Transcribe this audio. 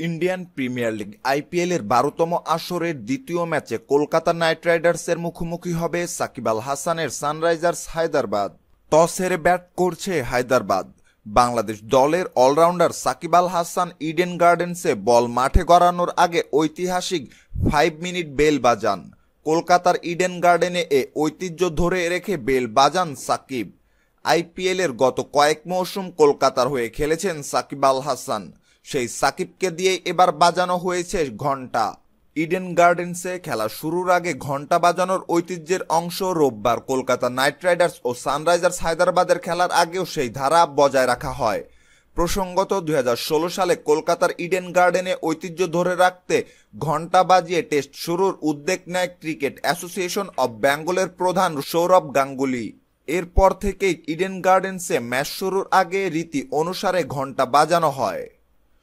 Indian premier league IPL এর বারোতম আসরের দ্বিতীয় ম্যাচে কলকাতা নাইট রাইডার্সের মুখোমুখি হবে সাকিব আল হাসানের সানরাইজার্স হায়দ্রাবাদ। টস হেরে ব্যাট করছে হায়দ্রাবাদ। বাংলাদেশ দলের অলরাউন্ডার সাকিব আল হাসান ইডেন গার্ডেন্সে বল মাঠে গড়ানোর আগে ঐতিহাসিক ফাইভ মিনিট বেল বাজান। কলকাতার ইডেন গার্ডেনে এ ঐতিহ্য ধরে রেখে বেল বাজান সাকিব। আইপিএল এর গত কয়েক মৌসুম কলকাতার হয়ে খেলেছেন সাকিব আল হাসান। সেই সাকিবকে দিয়ে এবার বাজানো হয়েছে ঘণ্টা ইডেন গার্ডেন্সে খেলা শুরুর আগে ঘণ্টা বাজানোর ঐতিহ্যের অংশ রোববার। কলকাতা নাইট রাইডার্স ও সানরাইজার্স হায়দ্রাবাদের খেলার আগেও সেই ধারা বজায় রাখা হয়। প্রসঙ্গত দুই হাজার ষোলো সালে কলকাতার ইডেন গার্ডেনে ঐতিহ্য ধরে রাখতে ঘণ্টা বাজিয়ে টেস্ট শুরুর উদ্যোগ নেয় ক্রিকেট অ্যাসোসিয়েশন অব বেঙ্গলের প্রধান সৌরভ গাঙ্গুলি। এরপর থেকেই ইডেন গার্ডেন্সে ম্যাচ শুরুর আগে রীতি অনুসারে ঘণ্টা বাজানো হয়।